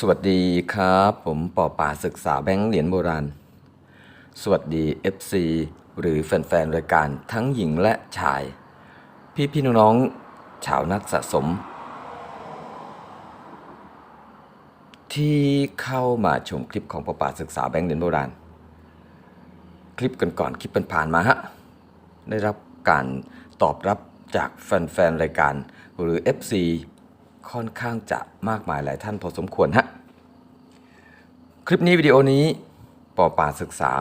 สวัสดีครับ ผมปอป่าศึกษาแบงค์เหรียญโบราณ สวัสดี FC หรือแฟนๆรายการทั้งหญิงและชาย พี่พี่ๆน้องๆชาวนักสะสม ที่เข้ามาชมคลิปของปอป่าศึกษาแบงค์เหรียญโบราณ คลิปกันก่อนๆคลิปผ่านๆมาฮะได้รับการตอบรับจากแฟนๆรายการหรือ FC ค่อนข้างจะมากมายหลายท่านพอสมควรฮะคลิปนี้วิดีโอนี้ปอป่าศึกษา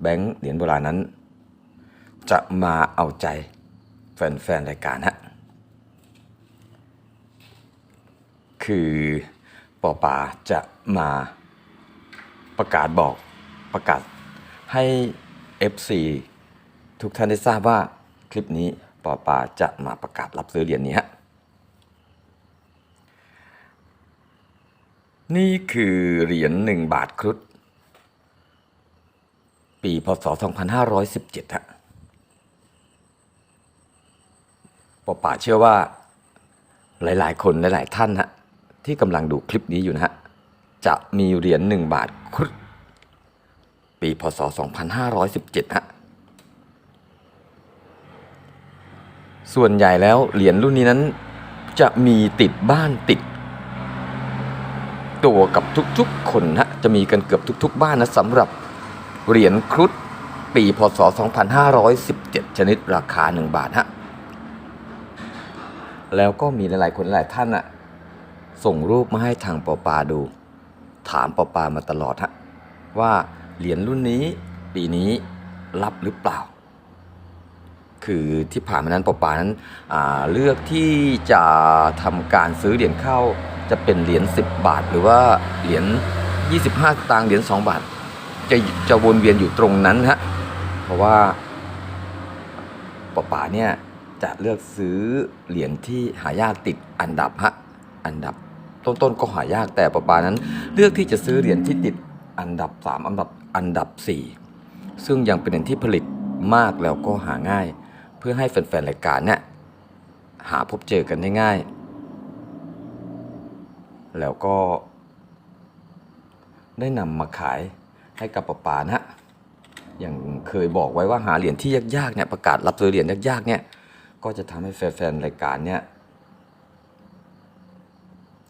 แบงค์เหรียญโบราณนั้น จะมาเอาใจแฟนๆรายการฮะคือปอป่าจะมาประกาศบอกประกาศให้ FC ทุกท่านได้ทราบว่าคลิปนี้ปอป่าจะมาประกาศรับซื้อเหรียญนี้ฮะ นี่คือเหรียญหนึ่งบาทครุฑปีพศ 2517ฮะปอป่าเชื่อว่า หลาย ๆ คนหลาย ๆ ท่านฮะที่กำลังดูคลิปนี้อยู่นะฮะ จะมีเหรียญหนึ่งบาทครุฑปีพศ 2517ฮะส่วนใหญ่แล้วเหรียญรุ่นนี้นั้น จะมีติดบ้านติด ตัวกับทุกๆ คนฮะจะมีกันเกือบทุก ๆ บ้านนะสำหรับเหรียญครุฑปีพศ 2517 ชนิดราคา 1 บาทฮะแล้วก็มีหลายๆคนหลายท่านอะส่งรูปมาให้ทางปอปาดู ถามปอปามาตลอดฮะว่าเหรียญรุ่นนี้ปีนี้รับหรือเปล่า คือที่ผ่านมานั้นปอปานั้นเลือกที่จะทำการซื้อเหรียญเข้า จะเป็นเหรียญ10 บาท หรือว่าเหรียญ25สตางค์เหรียญ2บาท จะจะวนเวียนอยู่ตรงนั้นฮะเพราะว่าปอปาเนี่ยจะเลือกซื้อเหรียญที่หายากติดอันดับฮะอันดับต้นๆก็หายากแต่ปอปานั้น เลือกที่จะซื้อเหรียญที่ติดอันดับ 3 อันดับอันดับ 4 ซึ่งยังเป็นเหรียญที่ผลิตมากแล้วก็หาง่าย เพื่อให้แฟนๆรายการเนี่ยหาพบเจอกันได้ง่าย แล้วก็ ได้นำมาขายให้กับปะปานะฮะอย่างเคยบอกไว้ว่าหาเหรียญที่ยากๆเนี่ยประกาศรับซื้อเหรียญยากๆเนี่ยก็จะทำให้แฟนๆรายการเนี่ย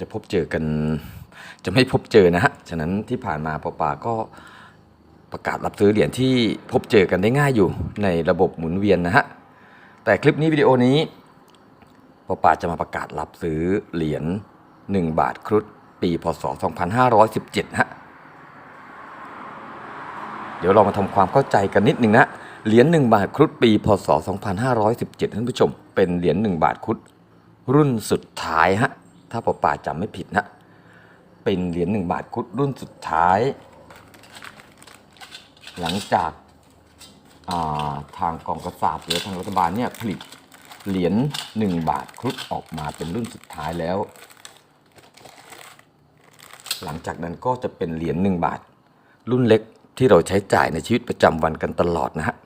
จะพบเจอกันจะไม่พบเจอนะฮะ ฉะนั้นที่ผ่านมาปะปาก็ประกาศรับซื้อเหรียญที่พบเจอกันได้ง่ายอยู่ในระบบหมุนเวียนนะฮะ แต่คลิปนี้วิดีโอนี้ปอปาจะมาประกาศรับซื้อเหรียญ 1 บาทครุฑปีพศ 2517 ฮะ เดี๋ยวเรามาทำความเข้าใจกันนิดหนึ่งนะ เหรียญ1บาทครุฑปี พศ 2517 ท่านผู้ชม เป็นเหรียญ1บาทครุฑรุ่นสุดท้ายฮะ ถ้าปอปาจำไม่ผิดนะ เป็นเหรียญ1บาทครุฑรุ่นสุดท้าย หลังจากาทางกองกระสาบหรือทางรัฐบาลเนี่ยผลิตเหรียญ1บาทครุฑออกมาเป็นรุ่นสุดท้ายแล้ว หลังจากนั้นก็จะเป็นเหรียญ1บาท รุ่นเล็กที่เราใช้จ่ายในชีวิตประจำวันกันตลอดนะฮะ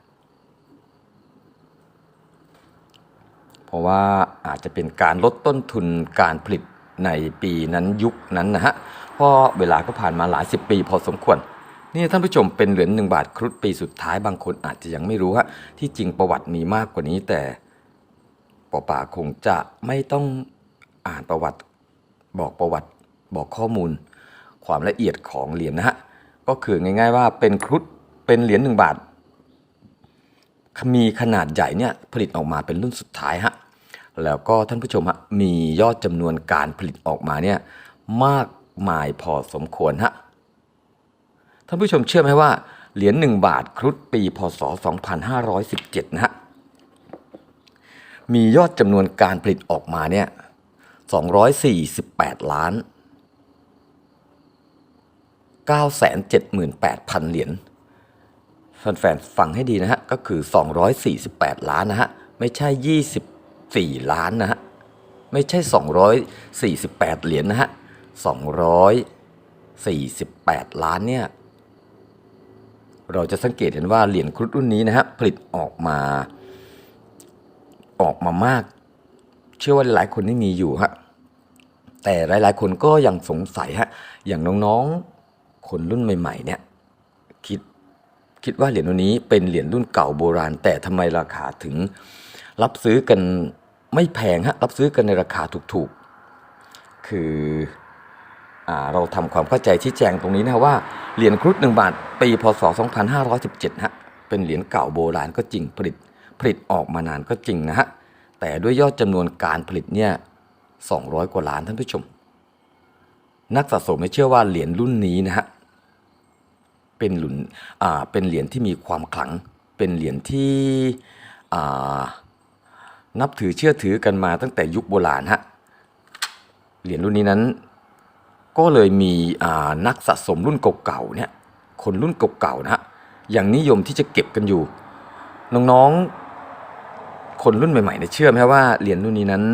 เพราะว่าอาจจะเป็นการลดต้นทุนการผลิตในปีนั้นยุคนั้นนะฮะ เพราะเวลาก็ผ่านมาหลายสิบปีพอสมควร นี่ท่านผู้ชมเป็นเหรียญหนึ่งบาทครุฑปีสุดท้ายบางคนอาจจะยังไม่รู้ฮะ ที่จริงประวัติมีมากกว่านี้แต่ปอป่าคงจะไม่ต้องอ่านประวัติบอกประวัติบอกข้อมูล ความละเอียดของเหรียญนะฮะก็คือง่ายๆว่าเป็นครุฑเป็นเหรียญหนึ่งบาทมีขนาดใหญ่เนี่ยผลิตออกมาเป็นรุ่นสุดท้ายฮะแล้วก็ท่านผู้ชมฮะมียอดจำนวนการผลิตออกมาเนี่ยมากมายพอสมควรฮะท่านผู้ชมเชื่อไหมว่าเหรียญ1บาทครุฑปีพศ 2517 นะฮะมียอดจำนวนการผลิตออกมาเนี่ย248 ล้าน 978,000 เหรียญแฟนๆฟังให้ดีนะฮะ ก็คือ 248 ล้านนะฮะ ไม่ใช่ 24 ล้านนะฮะ ไม่ใช่ 248 เหรียญนะฮะ 248 ล้านเนี่ย เราจะสังเกตเห็นว่าเหรียญครุฑรุ่นนี้นะฮะ ผลิตออกมาออกมามาก เชื่อว่าหลายคนที่มีอยู่ฮะแต่หลาย ๆ คนก็ยังสงสัยฮะอย่างน้องๆ คนรุ่นใหม่ ๆ เนี่ยคิดคิดว่าเหรียญรุ่นี้เป็นเหรียญรุ่นเก่าโบราณ แต่ทำไมราคาถึงรับซื้อกันไม่แพงฮะรับซื้อกันในราคาถูกๆ คืออ่าเราทำความเข้าใจชี้แจงตรงนี้นะว่าเหรียญครุฑหนึ่งบาทปีพศ 2517ฮะเป็นเหรียญเก่าโบราณก็จริงผลิตผลิตออกมานานก็จริงนะฮะแต่ด้วยยอดจำนวนการผลิตเนี่ย200 กว่าล้านท่านผู้ชม นักสะสมเชื่อว่าเหรียญรุ่นนี้นะฮะเป็นหลุนอ่าเป็นเหรียญที่มีความขลัง เป็นเหรียญที่อ่านับถือเชื่อถือกันมาตั้งแต่ยุคโบราณฮะเหรียญรุ่นนี้นั้น ก็เลยมีอ่านักสะสมรุ่นเก่าๆเนี่ยคนรุ่นเก่าๆนะฮะยังนิยมที่จะเก็บกันอยู่ น้องๆ คนรุ่นใหม่ๆเนี่ยเชื่อไหมว่าเหรียญรุ่นนี้นั้น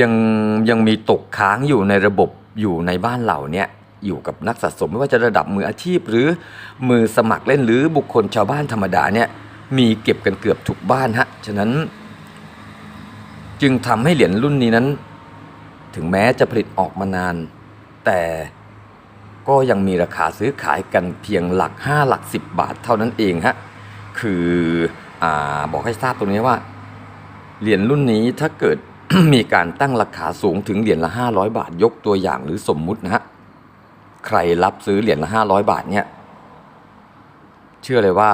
ยังยังมีตกค้างอยู่ในระบบ อยู่ในบ้านเรานี่ยอยู่กับนักสะสมไม่ว่าจะระดับมืออาชีพ หรือมือสมัครเล่นหรือบุคคลชาวบ้านธรรมดาเนี่ยมีเก็บกันเกือบทุกบ้านฮะฉะนั้น จึงทำให้เหรียญรุ่นนี้นั้น ถึงแม้จะผลิตออกมานาน แต่ก็ยังมีราคาซื้อขายกันเพียงหลัก 5 หลัก 10 บาทเท่านั้นเองฮะคืออบอกให้ทราบตรงนี้ว่าเหรียญรุ่นนี้ถ้าเกิด มีการตั้งราคาสูงถึงเหรียญละ 500 บาทยกตัวอย่างหรือสมมุตินะฮะใครรับซื้อเหรียญละ 500 บาทเนี่ย เชื่อเลยว่า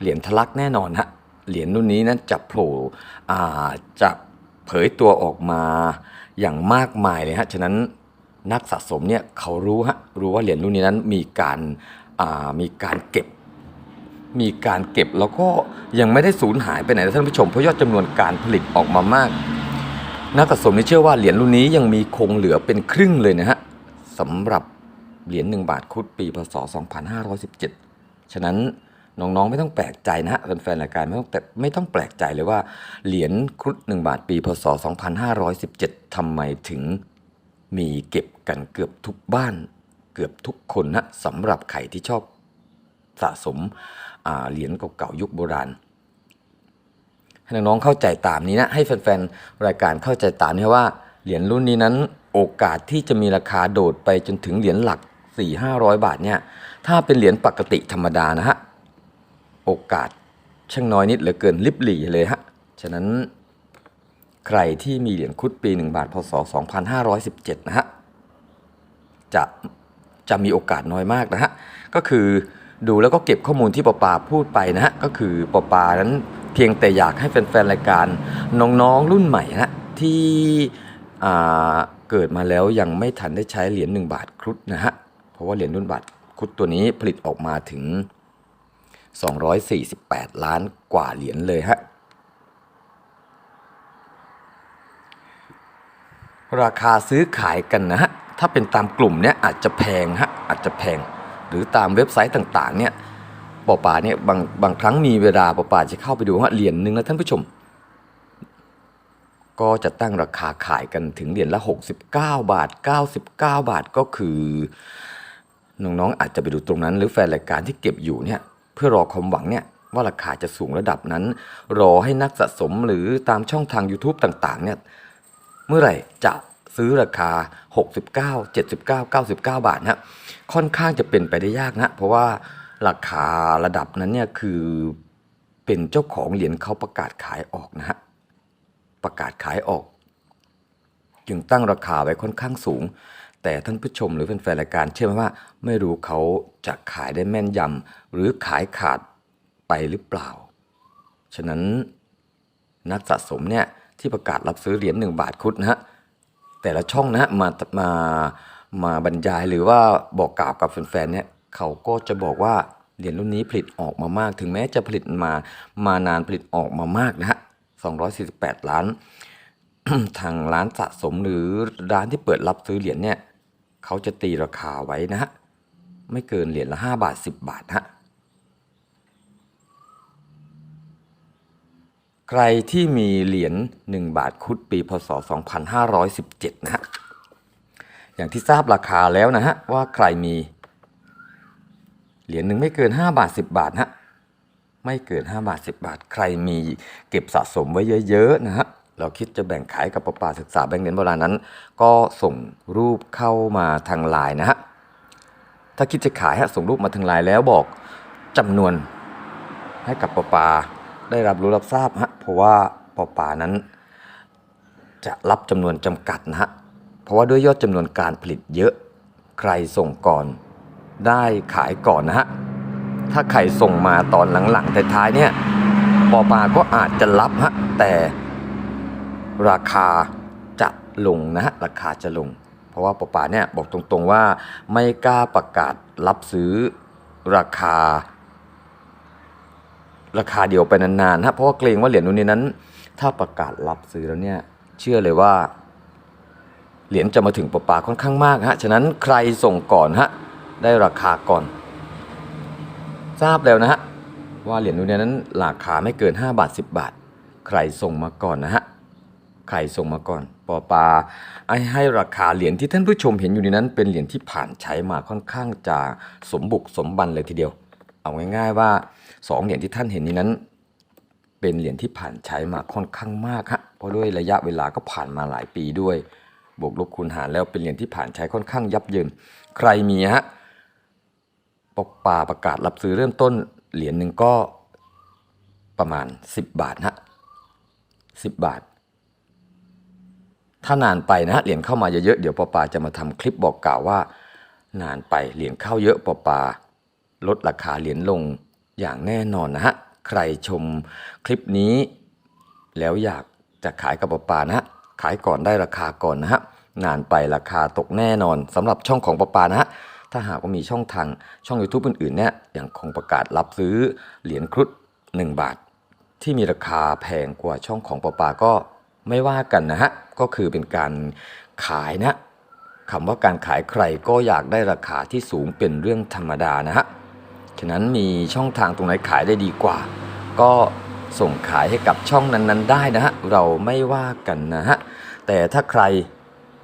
เหรียญทะลักแน่นอนฮะเหรียญรุ่นนี้นั้นจะโผล่จะเผยตัวออกมาอย่างมากมายเลยฮะฉะนั้นนักสะสมเนี่ยเขารู้ฮะรู้ว่าเหรียญรุ่นนี้นั้นมีการามีการเก็บ มีการเก็บแล้วก็ยังไม่ได้สูญหายไปไหนท่านผู้ชมเพราะยอดจำนวนการผลิตออกมามาก นักสะสมนี่เชื่อว่าเหรียญรุ่นนี้ยังมีคงเหลือเป็นครึ่งเลยนะฮะสำหรับเหรียญ1บาทครุดปีพศ 2517 ฉะนั้นน้องๆไม่ต้องแปลกใจนะแฟนๆรายการไม่ต้องแต่ไม่ต้องแปลกใจเลยว่าเหรียญครุด1บาทปีพศ 2517ทำไมถึงมีเก็บกันเกือบทุกบ้าน เกือบทุกคนนะสำหรับใครที่ชอบสะสม เหรียญเก่าๆยุคโบราณ ให้น้องๆเข้าใจตามนี้นะ ให้แฟนๆรายการเข้าใจตามนี้ว่าเหรียญรุ่นนี้นั้นโอกาสที่จะมีราคาโดดไปจนถึงเหรียญหลัก 4 500 บาทเนี่ย ถ้าเป็นเหรียญปกติธรรมดานะฮะ โอกาสช่างน้อยนิดเหลือเกินลิบหลี่เลยฮะ ฉะนั้นใครที่มีเหรียญคุดปี 1 บาทพศ 2517 นะฮะ จะจะมีโอกาสน้อยมากนะฮะ ก็คือ ดูแล้วก็เก็บข้อมูลที่ปอปาพูดไปนะฮะก็คือปอปานั้นเพียงแต่อยากให้แฟนๆรายการน้องๆรุ่นใหม่นะที่เกิดมาแล้วยังไม่ทันได้ใช้เหรียญ1บาทครุฑนะฮะเพราะว่าเหรียญรุ่นบาทครุฑตัวนี้ผลิตออกมาถึง 248 ล้านกว่าเหรียญเลยฮะราคาซื้อขายกันนะฮะถ้าเป็นตามกลุ่มเนี่ยอาจจะแพงฮะอาจจะแพง หรือตามเว็บไซต์ต่างๆเนี่ยปอปาเนี่ยบางบางครั้งมีเวลาปอปาจะเข้าไปดูว่าเหรียญหนึ่งนะท่านผู้ชม ก็จะตั้งราคาขายกันถึงเหรียญละ 69 บาท 99 บาทก็คือน้องๆอาจจะไปดูตรงนั้น หรือแฟนรายการที่เก็บอยู่เนี่ยเพื่อรอความหวังเนี่ยว่าราคาจะสูงระดับนั้น รอให้นักสะสมหรือตามช่องทาง YouTube ต่างๆเนี่ยเมื่อไหร่จะ ซื้อราคา 69 79 99 บาทนะค่อนข้างจะเป็นไปได้ยากนะ เพราะว่าราคาระดับนั้นเนี่ยคือเป็นเจ้าของเหรียญเขาประกาศขายออกนะฮะประกาศขายออก จึงตั้งราคาไว้ค่อนข้างสูง แต่ท่านผู้ชมหรือแฟนรายการเชื่อไหมว่า ไม่รู้เขาจะขายได้แม่นยำหรือขายขาดไปหรือเปล่า ฉะนั้นนักสะสมเนี่ยที่ประกาศรับซื้อเหรียญ1บาทคุดนะฮะ แต่ละช่องนะฮะมามามาบรรยายหรือว่าบอกกล่าวกับแฟนๆเนี่ยเขาก็จะบอกว่าเหรียญรุ่นนี้ผลิตออกมามาก ถึงแม้จะผลิตมามานานผลิตออกมามากนะฮะ248 ล้าน ทางร้านสะสมหรือร้านที่เปิดรับซื้อเหรียญเนี่ยเขาจะตีราคาไว้นะฮะไม่เกินเหรียญละ 5 บาท 10 บาทฮะ ใครที่มีเหรียญ1บาทคุดปีพศ 2517 นะฮะ อย่างที่ทราบราคาแล้วนะฮะ ว่าใครมีเหรียญหนึ่งไม่เกิน 5 บาท 10 บาทฮะ ไม่เกิน 5 บาท 10 บาท ใครมีเก็บสะสมไว้เยอะๆนะฮะ เราคิดจะแบ่งขายกับประปาศึกษาแบงค์เหรียญโบราณนั้น ก็ส่งรูปเข้ามาทางไลน์นะฮะ ถ้าคิดจะขายฮะส่งรูปมาทางไลน์แล้วบอกจำนวนให้กับประปา ได้รับรู้รับทราบฮะเพราะว่าประปานั้น จะรับจำนวนจำกัดนะฮะเพราะว่าด้วยยอดจำนวนการผลิตเยอะใครส่งก่อนได้ขายก่อนนะฮะถ้าใครส่งมาตอนหลังๆแต่ท้ายเนี่ยปอปาก็อาจจะรับฮะแต่ราคาจะลงนะฮะราคาจะลง เพราะว่าปอปาเนี่ยบอกตรงๆว่าไม่กล้าประกาศรับซื้อราคา ราคาเดียวไปนานๆฮะเพราะว่าเกรงว่าเหรียญรุ่นนี้นั้น ถ้าประกาศรับซื้อแล้วเนี่ยเชื่อเลยว่าเหรียญจะมาถึงปอปาค่อนข้างมากฮะฉะนั้นใครส่งก่อนฮะได้ราคาก่อน ทราบแล้วนะฮะว่าเหรียญรุ่นนี้นั้นราคาไม่เกิน 5 บาท 10 บาท ใครส่งมาก่อนนะฮะใครส่งมาก่อนปอปาไอ้ให้ราคาเหรียญที่ท่านผู้ชมเห็นอยู่ในนั้น เป็นเหรียญที่ผ่านใช้มาค่อนข้างจะสมบุกสมบันเลยทีเดียว เอาง่ายๆว่า สองเหรียญที่ท่านเห็นนี้นั้น เป็นเหรียญที่ผ่านใช้มาค่อนข้างมากฮะเพราะด้วยระยะเวลาก็ผ่านมาหลายปีด้วย บวกลบคูณหารแล้วเป็นเหรียญที่ผ่านใช้ค่อนข้างยับเยินใครมีฮะปกป่าประกาศรับซื้อเริ่มต้นเหรียญหนึ่งก็ประมาณ 10 บาทฮะ10บาท ถ้านานไปนะเหรียญเข้ามาเยอะๆเดี๋ยวปอปาจะมาทำคลิปบอกกล่าวว่า นานไปเหรียญเข้าเยอะปอปา ลดราคาเหรียญลง อย่างแน่นอนนะฮะ ใครชมคลิปนี้ แล้วอยากจะขายกับปอปานะฮะ ขายก่อนได้ราคาก่อนนะฮะ นานไปราคาตกแน่นอนสำหรับช่องของปอปานะฮะถ้าหากว่ามีช่องทางช่อง YouTube อื่นๆเนี่ยยังคงประกาศรับซื้อเหรียญครุฑ1 บาท ที่มีราคาแพงกว่าช่องของปอปาก็ไม่ว่ากันนะฮะ ก็คือเป็นการขายนะคำว่าการขายใครก็อยากได้ราคาที่สูงเป็นเรื่องธรรมดานะฮะ ฉะนั้นมีช่องทางตรงไหนขายได้ดีกว่า ก็ส่งขายให้กับช่องนั้น ๆ ได้นะฮะเราไม่ว่ากันนะฮะแต่ถ้าใคร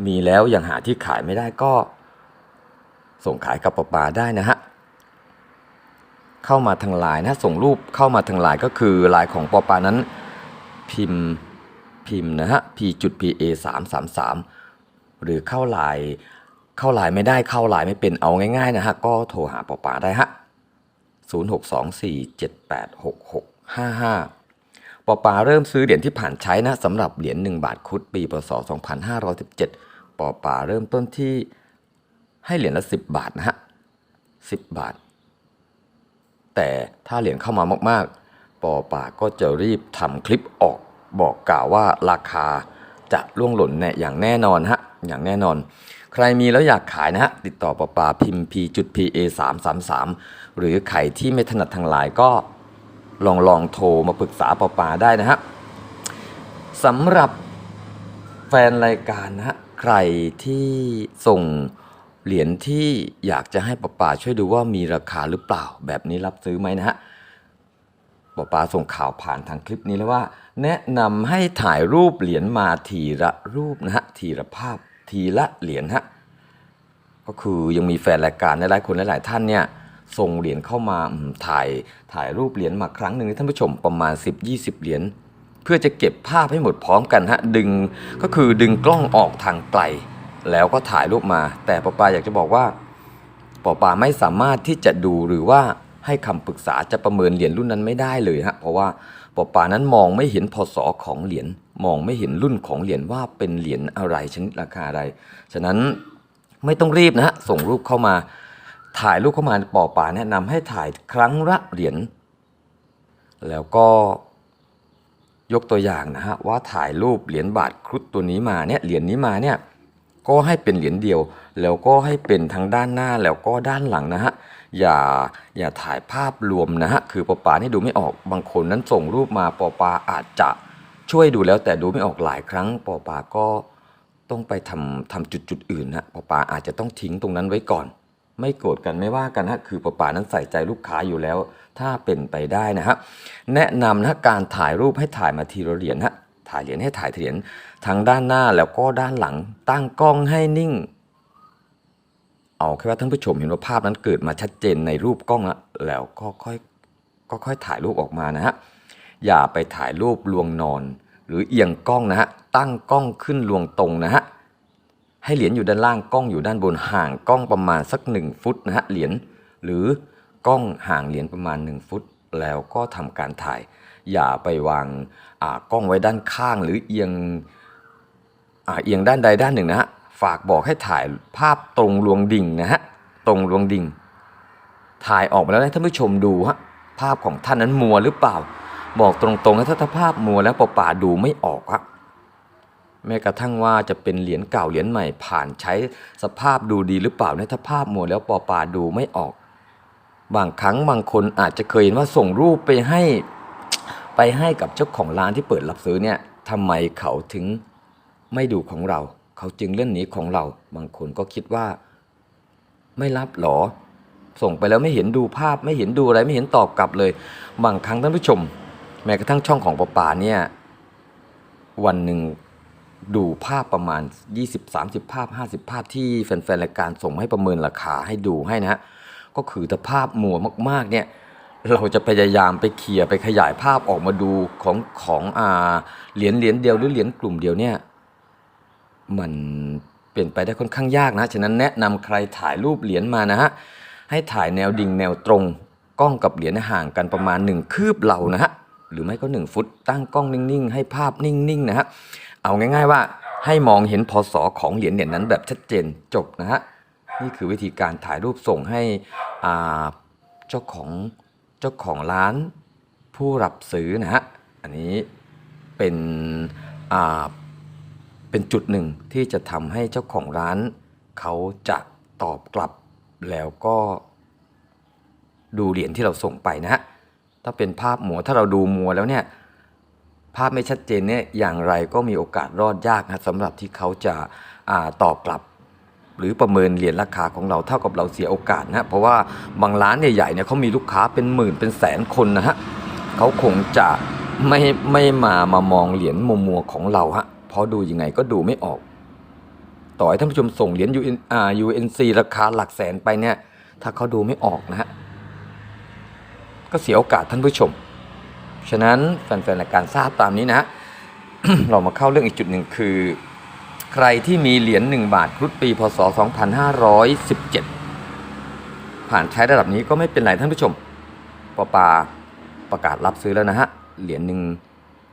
มีแล้วยังหาที่ขายไม่ได้ก็ ส่งขายกับปอปาได้นะฮะเข้ามาทางไลน์นะส่งรูปเข้ามาทางไลน์ก็คือไลน์ของปอปานั้น พิมพ์พิมพ์นะฮะ p จุด p a 3 3 3หรือเข้าไลน์เข้าไลน์ไม่ได้เข้าไลน์ไม่เป็นเอาง่ายๆนะฮะก็โทรหาปอปาได้ฮะ 0624786655ปอปาเริ่มซื้อเหรียญที่ผ่านใช้นะสำหรับเหรียญ1บาทคุดปีพศ2517ปอปาเริ่มต้นที่ให้เหรียญละ 10 บาทนะฮะ10 บาท แต่ถ้าเหรียญเข้ามามากๆ ปอปาก็จะรีบทำคลิปออกบอกกล่าวว่าราคาจะล่วงหล่นแน่อย่างแน่นอนฮะอย่างแน่นอน ใครมีแล้วอยากขายนะฮะติดต่อปอปาพิมพ์ p จุด p a 3 3 3 หรือใครที่ไม่ถนัดทางไลน์ก็ลองลองโทรมาปรึกษาปอปาได้นะฮะสำหรับแฟนรายการนะฮะใครที่ส่งเหรียญที่อยากจะให้ปอปาช่วยดูว่ามีราคาหรือเปล่า แบบนี้รับซื้อไหมนะฮะปอปาส่งข่าวผ่านทางคลิปนี้แล้วว่า แนะนำให้ถ่ายรูปเหรียญมาทีละรูปนะฮะทีละภาพทีละเหรียญฮะก็คือยังมีแฟนรายการหลายๆคนหลายๆท่านเนี่ย ส่งเหรียญเข้ามาถ่ายถ่ายรูปเหรียญมาครั้งหนึ่งท่านผู้ชมประมาณ 10-20 เหรียญเพื่อจะเก็บภาพให้หมดพร้อมกันฮะดึงก็คือดึงกล้องออกทางไกล แล้วก็ถ่ายรูปมา แต่ปอปาอยากจะบอกว่าปอปาไม่สามารถที่จะดูหรือว่าให้คำปรึกษาจะประเมินเหรียญรุ่นนั้นไม่ได้เลยฮะเพราะว่าปอปานั้นมองไม่เห็นพศของเหรียญมองไม่เห็นรุ่นของเหรียญว่าเป็นเหรียญอะไรชนิดราคาอะไร ฉะนั้นไม่ต้องรีบนะฮะส่งรูปเข้ามา ถ่ายรูปเข้ามาปอป่าแนะนำให้ถ่ายครั้งละเหรียญแล้วก็ยกตัวอย่างนะฮะว่าถ่ายรูปเหรียญบาทครุฑตัวนี้มาเนี่ยเหรียญนี้มาเนี่ยก็ให้เป็นเหรียญเดียว แล้วก็ให้เป็นทั้งด้านหน้าแล้วก็ด้านหลังนะฮะอย่าอย่าถ่ายภาพรวมนะฮะคือปอปานี่ดูไม่ออกบางคนนั้นส่งรูปมาปอปาอาจจะช่วยดูแล้วแต่ดูไม่ออกหลายครั้งปอปาก็ต้องไปทำทำจุดจุดอื่นนะปอปาอาจจะต้องทิ้งตรงนั้นไว้ก่อน ไม่โกรธกันไม่ว่ากันฮะคือปอปานั้นใส่ใจลูกค้าอยู่แล้ว ถ้าเป็นไปได้นะฮะแนะนำนะการถ่ายรูปให้ถ่ายมาทีละเหรียญฮะถ่ายเหรียญให้ถ่ายเหรียญทั้งด้านหน้าแล้วก็ด้านหลัง ตั้งกล้องให้นิ่ง เอาแค่ว่าท่านผู้ชมเห็นว่าภาพนั้นเกิดมาชัดเจนในรูปกล้องแล้วแล้วก็ค่อยก็ค่อยถ่ายรูปออกมานะฮะอย่าไปถ่ายรูปลวงนอน หรือเอียงกล้องนะฮะตั้งกล้องขึ้นลวงตรงนะฮะ ให้เหรียญอยู่ด้านล่างกล้องอยู่ด้านบนห่างกล้องประมาณสัก 1 ฟุตนะฮะเหรียญหรือกล้องห่างเหรียญประมาณ 1 ฟุต แล้วก็ทำการถ่าย อย่าไปวางกล้องไว้ด้านข้างหรือเอียงอเอียงด้านใดด้านหนึ่งนะฮะฝากบอกให้ถ่ายภาพตรงลวงดิ่งนะฮะตรงลวงดิ่ง ถ่ายออกมาแล้วให้ท่านผู้ชมดูฮะภาพของท่านนั้นมัวหรือเปล่า บอกตรงๆนะถ้าถ้าภาพมัวแล้วเปล่าๆดูไม่ออกฮะ แม้กระทั่งว่าจะเป็นเหรียญเก่าเหรียญใหม่ผ่านใช้สภาพดูดีหรือเปล่าเนี่ยถ้าภาพมัวแล้วเปล่าดูไม่ออก บางครั้งบางคนอาจจะเคยเห็นว่าส่งรูปไปให้ไปให้กับเจ้าของร้านที่เปิดรับซื้อเนี่ยทำไมเขาถึงไม่ดูของเรา เขาจึงเลื่อนหนีของเรา บางคนก็คิดว่า ไม่รับหรอ ส่งไปแล้วไม่เห็นดูภาพไม่เห็นดูอะไรไม่เห็นตอบกลับเลย บางครั้งท่านผู้ชม แม้กระทั่งช่องของปะปาเนี่ยวันหนึ่ง ดูภาพประมาณ 20-30 ภาพ 50 ภาพที่แฟนๆรายการส่งมาให้ประเมินราคาให้ดูให้นะฮะก็คือถ้าภาพมัวมากๆเนี่ยเราจะพยายามไปเคลียร์ไปขยายภาพออกมาดูของของอ่าเหรียญเหรียญเดียวหรือเหรียญกลุ่มเดียวเนี่ยมันเป็นไปได้ค่อนข้างยากนะ ฉะนั้นแนะนำใครถ่ายรูปเหรียญมานะฮะให้ถ่ายแนวดิ่งแนวตรงกล้องกับเหรียญห่างกันประมาณ 1 คืบเรานะฮะหรือไม่ก็ 1 ฟุตตั้งกล้องนิ่งๆ ให้ภาพนิ่งๆนะฮะ เอาง่าย ๆ ว่าให้มองเห็นพศของเหรียญเหรียญนั้นแบบชัดเจนจบนะฮะนี่คือวิธีการถ่ายรูปส่งให้อ่าเจ้าของเจ้าของร้านผู้รับซื้อนะฮะอันนี้เป็นอ่าเป็นจุดหนึ่งที่จะทำให้เจ้าของร้าน เขาจะตอบกลับแล้วก็ดูเหรียญที่เราส่งไปนะฮะถ้าเป็นภาพหมัวถ้าเราดูมัวแล้วเนี่ย ภาพไม่ชัดเจนเนี่ยอย่างไรก็มีโอกาสรอดยากนะสำหรับที่เขาจะอาตอบกลับ หรือประเมินเหรียญราคาของเราเท่ากับเราเสียโอกาสนะเพราะว่าบางร้านใหญ่ๆเนี่ยเขามีลูกค้าเป็นหมื่นเป็นแสนคนนะฮะเขาคงจะไม่ไม่มามามองเหรียญมัวๆของเราฮะเพราะดูยังไงก็ดูไม่ออก ต่อให้ท่านผู้ชมส่งเหรียญ UN อ่า UNC ราคาหลักแสนไปเนี่ย ถ้าเขาดูไม่ออกนะฮะก็เสียโอกาสท่านผู้ชม ฉะนั้นแฟนๆรายการทราบตามนี้นะเรามาเข้าเรื่องอีกจุดหนึ่งคือ ใครที่มีเหรียญ1บาทรุฑปีพศ 2517 ผ่านใช้ระดับนี้ก็ไม่เป็นไรท่านผู้ชมปอปาประกาศรับซื้อแล้วนะฮะเหรียญหนึ่ง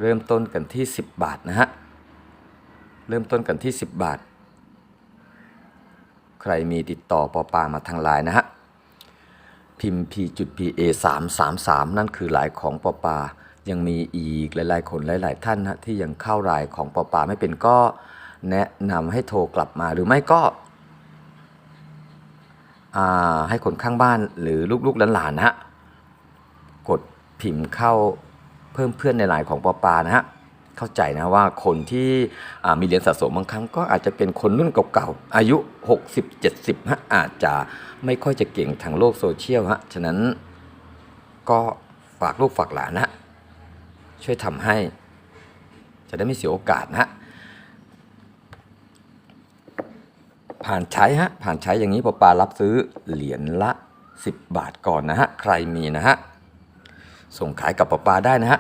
เริ่มต้นกันที่ 10 บาทนะฮะเริ่มต้นกันที่ 10 บาท ใครมีติดต่อปอปามาทางไลน์นะฮะพิมพ์ p จุด pa 3 3 3นั่นคือลายของปอปา ยังมีอีกหลาย ๆ คนหลาย ๆ ท่านนะที่ยังเข้ารายของปอปาไม่เป็นก็แนะนำให้โทรกลับมาหรือไม่ก็อ่าให้คนข้างบ้านหรือลูก ๆ หลานๆนะฮะกดพิมพ์เข้าเพิ่มเพื่อนในไลน์ของปอปานะฮะเข้าใจนะว่าคนที่อ่ามีเหรียญสะสมบางครั้งก็อาจจะเป็นคนรุ่นเก่าๆ อายุ 60-70ฮะอาจจะไม่ค่อยจะเก่งทางโลกโซเชียลฮะฉะนั้นก็ฝากลูกฝากหลานนะ ช่วยทำให้ จะได้ไม่เสียโอกาสนะฮะผ่านใช้ฮะผ่านใช้อย่างนี้ปอปารับซื้อเหรียญละ 10 บาทก่อนนะฮะใครมีนะฮะส่งขายกับปอปาได้นะฮะ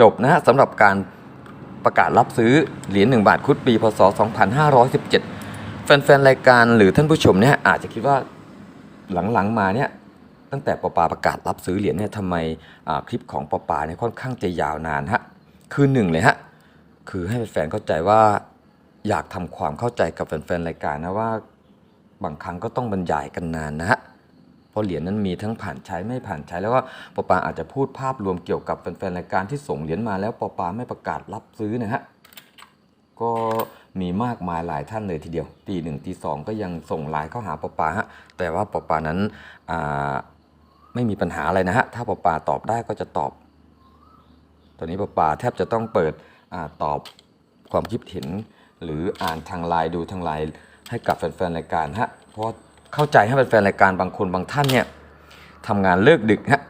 จบนะฮะสำหรับการประกาศรับซื้อเหรียญ1บาทครุฑปีพศ 2517 แฟนๆ รายการหรือท่านผู้ชมเนี่ยอาจจะคิดว่าหลังๆมาเนี่ย ตั้งแต่ปปาประกาศรับซื้อเหรียญเนี่ยทำไมคลิปของปปาเนี่ยค่อนข้างจะยาวนานฮะคือหนึ่งเลยฮะคือให้แฟนๆเข้าใจว่าอยากทำความเข้าใจกับแฟนๆรายการนะว่าบางครั้งก็ต้องบรรยายกันนานนะฮะเพราะเหรียญนั้นมีทั้งผ่านใช้ไม่ผ่านใช้แล้วก็ปปาอาจจะพูดภาพรวมเกี่ยวกับแฟนๆรายการที่ส่งเหรียญมาแล้วปปาไม่ประกาศรับซื้อนะฮะก็มีมากมายหลายท่านเลยทีเดียวตีหนึ่งตีสองก็ยังส่งไลน์เข้าหาปปาฮะแต่ว่าปปานั้นอ ไม่มีปัญหาอะไรนะฮะ ถ้าปอปาตอบได้ก็จะตอบ ตอนนี้ปอปาแทบจะต้องเปิดอตอบความคิดเห็น หรืออ่านทางไลน์ดูทางไลน์ให้กับแฟนๆรายการฮะ เพราะเข้าใจให้แฟนๆรายการบางคนบางท่านเนี่ยทำงานเลิกดึกฮะ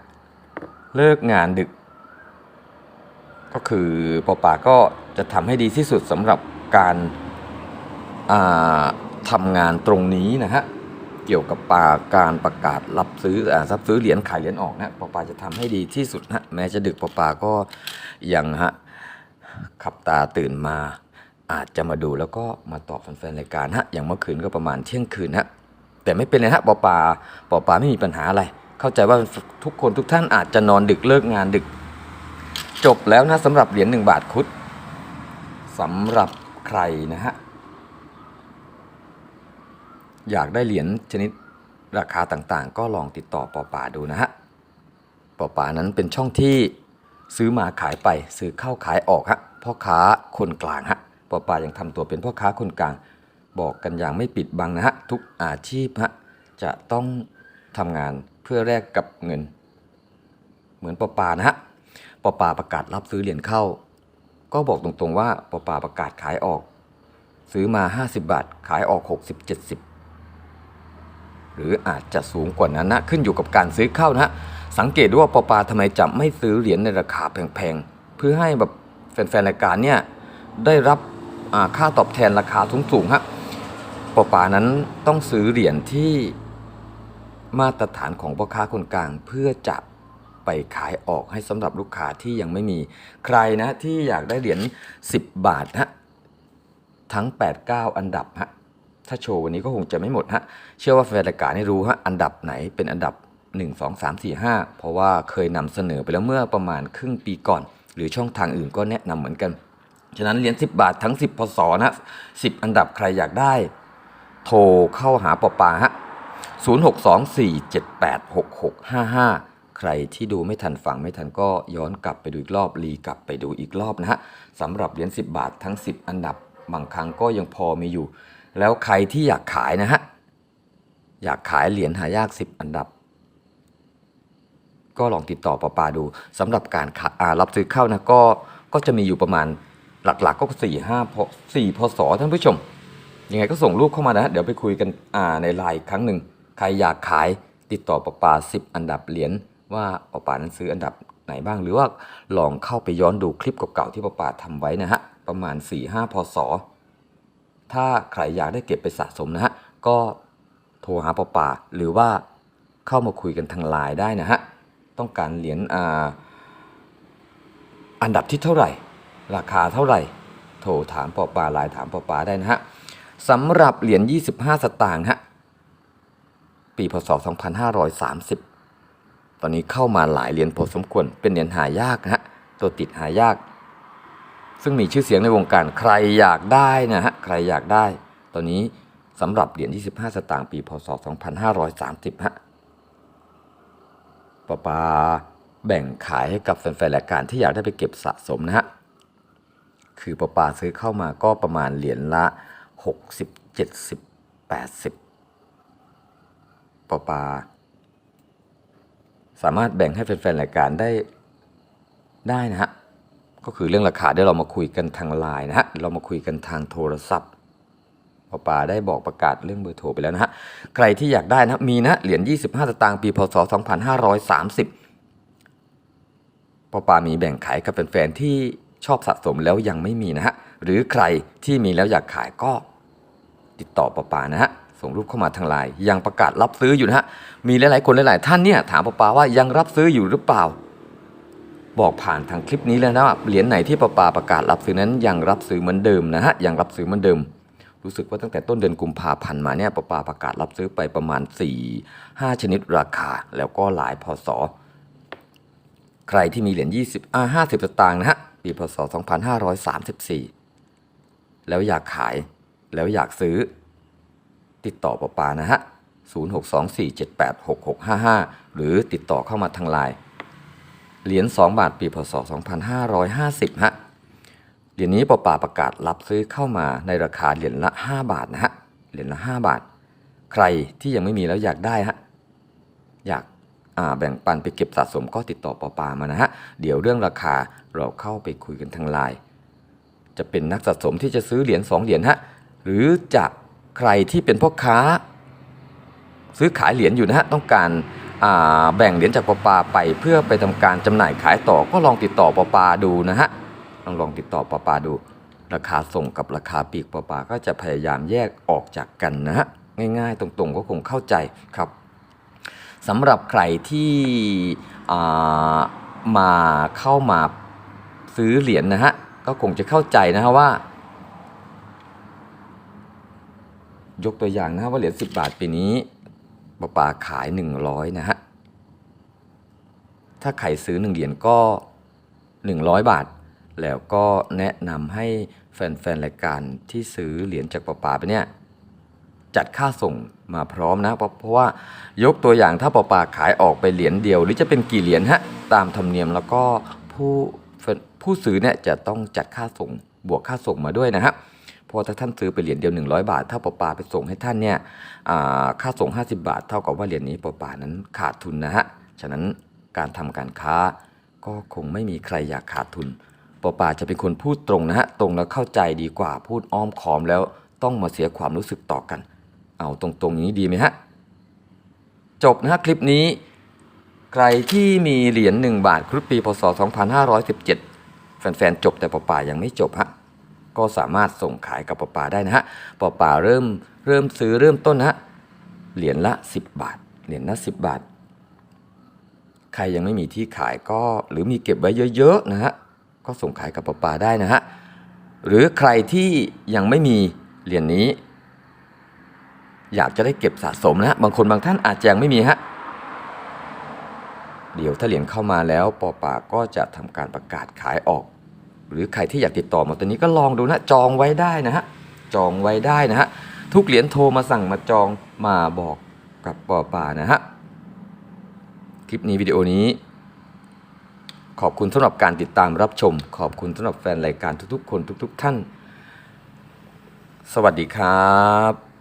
เลิกงานดึก ก็คือปอปาก็จะทำให้ดีที่สุดสำหรับการาทำงานตรงนี้นะฮะ เกี่ยวกับปาการประกาศรับซื้ออ่ารับซื้อเหรียญขายเหรียญออกนะปอปาจะทำให้ดีที่สุดนะแม้จะดึกปอปาก็ยังฮะขับตาตื่นมาอาจจะมาดูแล้วก็มาตอบแฟนๆรายการฮะอย่างเมื่อคืนก็ประมาณเที่ยงคืนฮะแต่ไม่เป็นไรฮะปอปาปอปาไม่มีปัญหาอะไร เข้าใจว่าทุกคนทุกท่านอาจจะนอนดึกเลิกงานดึก จบแล้วนะสำหรับเหรียญหนึ่งบาทคุดสำหรับใครนะฮะ อยากได้เหรียญชนิดราคาต่างๆ ก็ลองติดต่อปอป่าดูนะฮะปอป่านั้นเป็นช่องที่ซื้อมาขายไปซื้อเข้าขายออกฮะพ่อค้าคนกลางฮะปอป่ายังทำตัวเป็นพ่อค้าคนกลาง บอกกันอย่างไม่ปิดบังนะฮะทุกอาชีพฮะจะต้องทำงานเพื่อแลกกับเงิน เหมือนปอป่านะฮะปอป่าประกาศรับซื้อเหรียญเข้า ก็บอกตรงๆว่าปอป่าประกาศขายออก ซื้อมา 50 บาท ขายออก 60 70 หรืออาจจะสูงกว่านั้นนะขึ้นอยู่กับการซื้อเข้านะฮะสังเกตดูว่าปอปาทำไมจะไม่ซื้อเหรียญในราคาแพงๆ เพื่อให้แบบแฟนๆรายการเนี่ยได้รับค่าตอบแทนราคาสูงๆฮะปอปานั้นต้องซื้อเหรียญที่มาตรฐานของพ่อค้าคนกลางเพื่อจะไปขายออกให้สำหรับลูกค้าที่ยังไม่มีใครนะที่อยากได้เหรียญ10 บาทฮะทั้ง 8-9 อันดับฮะ ถ้าโชว์วันนี้ก็คงจะไม่หมดฮะ เชื่อว่าแฟนรายการให้รู้ฮะอันดับไหนเป็นอันดับ 1 2 3 4 5 เพราะว่าเคยนำเสนอไปแล้วเมื่อประมาณครึ่งปีก่อน หรือช่องทางอื่นก็แนะนำเหมือนกัน ฉะนั้นเหรียญ10 บาททั้ง 10พศนะ10 อันดับใครอยากได้ โทรเข้าหาปอปาฮะ0624786655ใครที่ดูไม่ทันฟังไม่ทันก็ย้อนกลับไปดูอีกรอบรีกลับไปดูอีกรอบนะฮะสำหรับเหรียญ10 บาททั้ง 10 อันดับบางครั้งก็ยังพอมีอยู่ แล้วใครที่อยากขายนะฮะ อยากขายเหรียญหายาก 10 อันดับ ก็ลองติดต่อปอปาดูสำหรับการขาอ่ารับซื้อเข้านะก็ก็จะมีอยู่ประมาณหลักๆก็สี่ห้าพสี่พศท่านผู้ชม ยังไงก็ส่งรูปเข้ามานะเดี๋ยวไปคุยกันในไลน์ครั้งหนึ่งใครอยากขายติดต่อปอปาสิบอันดับเหรียญว่าปอปานั้นซื้ออันดับไหนบ้างหรือว่าลองเข้าไปย้อนดูคลิปเก่าๆที่ปอปาทำไว้นะฮะประมาณ4ี่ห้าพศ ถ้าใครอยากได้เก็บไปสะสมนะฮะก็โทรหาปอป่าหรือว่าเข้ามาคุยกันทางไลน์ได้นะฮะต้องการเหรียญออันดับที่เท่าไหร่ ราคาเท่าไหร่ โทรถามปอป่าไลน์ถามปอป่าได้นะฮะสำหรับเหรียญ 25 สตางค์ฮะปีพศ 2530 ตอนนี้เข้ามาหลายเหรียญพอสมควรเป็นเหรียญหายากนะฮะตัวติดหายาก ซึ่งมีชื่อเสียงในวงการใครอยากได้นะฮะใครอยากได้ ตอนนี้สำหรับเหรียญ25สตางค์ปี พศ 2530 ฮะปะปาแบ่งขายให้กับแฟนๆรายการที่อยากได้ไปเก็บสะสมนะฮะ คือปะปาซื้อเข้ามาก็ประมาณเหรียญละ 60 70 80ปะปา สามารถแบ่งให้แฟนๆรายการได้ได้นะฮะ ก็คือเรื่องราคาเดี๋ยวเรามาคุยกันทางไลน์นะฮะเรามาคุยกันทางโทรศัพท์ปอป่าได้บอกประกาศเรื่องเบอร์โทรไปแล้วนะฮะใครที่อยากได้นะมีนะเหรียญ25 สตางค์ปีพศ 2530ปอปามีแบ่งขายกับแฟนๆที่ชอบสะสมแล้วยังไม่มีนะฮะหรือใครที่มีแล้วอยากขายก็ติดต่อปอปานะฮะส่งรูปเข้ามาทางไลน์ยังประกาศรับซื้ออยู่นะฮะมีหลายๆคนหลายๆท่านเนี่ยถามปอปาว่ายังรับซื้ออยู่หรือเปล่า บอกผ่านทางคลิปนี้แล้วนะว่าเหรียญไหนที่ประปาประกาศรับซื้อนั้นยังรับซื้อเหมือนเดิมนะฮะยังรับซื้อเหมือนเดิม รู้สึกว่าตั้งแต่ต้นเดือนกุมภาพันธ์มาเนี่ยประปาประกาศรับซื้อไปประมาณ 4 5 ชนิดราคา แล้วก็หลายพศใครที่มีเหรียญ20อ่า50 สตางค์นะฮะปีพศ 2534 แล้วอยากขายแล้วอยากซื้อ ติดต่อประปานะฮะ 0624786655 หรือติดต่อเข้ามาทางไลน์ เหรียญ2บาทปีพศ 2550 ฮะ เหรียญนี้ปอป่าประกาศรับซื้อเข้ามาในราคาเหรียญละ 5 บาทนะฮะ เหรียญละ 5 บาท ใครที่ยังไม่มีแล้วอยากได้ฮะ อยากาแบ่งปันไปเก็บสะสมก็ติดต่อปอป่ามานะฮะ เดี๋ยวเรื่องราคาเราเข้าไปคุยกันทางไลน์ จะเป็นนักสะสมที่จะซื้อเหรียญ2เหรียญฮะ หรือจะใครที่เป็นพ่อค้า ซื้อขายเหรียญอยู่นะฮะ ต้องการ แบ่งเหรียญจากปปาไปเพื่อไปทำการจำหน่ายขายต่อก็ลองติดต่อปปาดูนะฮะลองลองติดต่อปปาดู ราคาส่งกับราคาปีกปปาก็จะพยายามแยกออกจากกันนะฮะง่ายๆ ตรงๆก็คงเข้าใจครับสำหรับใครที่มาเข้ามาซื้อเหรียญนะฮะก็คงจะเข้าใจนะฮะว่า ยกตัวอย่างนะฮะว่าเหรียญ10 บาทปีนี้ ปาปาขาย 100 นะฮะ ถ้าใครซื้อ 1 เหรียญก็ 100 บาท แล้วก็แนะนำให้แฟนๆ รายการที่ซื้อเหรียญจากปาปาไปเนี่ย จัดค่าส่งมาพร้อมนะ เพราะเพราะว่ายกตัวอย่างถ้าปาปาขายออกไปเหรียญเดียว หรือจะเป็นกี่เหรียญฮะ ตามธรรมเนียมแล้วก็ผู้ผู้ซื้อเนี่ยจะต้องจัดค่าส่งบวกค่าส่งมาด้วยนะฮะ เพราะถ้าท่านซื้อไปเหรียญเดียว 100 บาท ถ้าปาปาไปส่งให้ท่านเนี่ยอ่าค่าส่ง 50 บาท เท่ากับว่าเหรียญนี้ปาปานั้นขาดทุนนะฮะ ฉะนั้นการทำการค้าก็คงไม่มีใครอยากขาดทุนปาปาจะเป็นคนพูดตรงนะฮะ ตรงแล้วเข้าใจดีกว่าพูดอ้อมค้อมแล้วต้องมาเสียความรู้สึกต่อกัน เอาตรงๆอย่างนี้ดีไหมฮะ จบนะฮะคลิปนี้ ใครที่มีเหรียญ1บาทครุฑปีพศ 2517 แฟนๆจบแต่ปอป่ายังไม่จบฮะ ก็สามารถส่งขายกับปอปาได้นะฮะปอปาเริ่มเริ่มซื้อเริ่มต้นนะฮะเหรียญละ 10 บาท เหรียญละ10 บาท ใครยังไม่มีที่ขายก็หรือมีเก็บไว้เยอะๆนะฮะก็ส่งขายกับปอปาได้นะฮะหรือใครที่ยังไม่มีเหรียญนี้ อยากจะได้เก็บสะสมนะฮะบางคนบางท่านอาจจะยังไม่มีฮะเดี๋ยวถ้าเหรียญเข้ามาแล้วปอปาก็จะทำการประกาศขายออก หรือใครที่อยากติดต่อมาตัวนี้ก็ลองดูนะจองไว้ได้นะฮะจองไว้ได้นะฮะทุกเหรียญโทรมาสั่งมาจองมาบอกกับปอป่านะฮะคลิปนี้วิดีโอนี้ ขอบคุณสำหรับการติดตามรับชม ขอบคุณสำหรับแฟนรายการทุกๆ คนทุก ๆ ท่าน สวัสดีครับ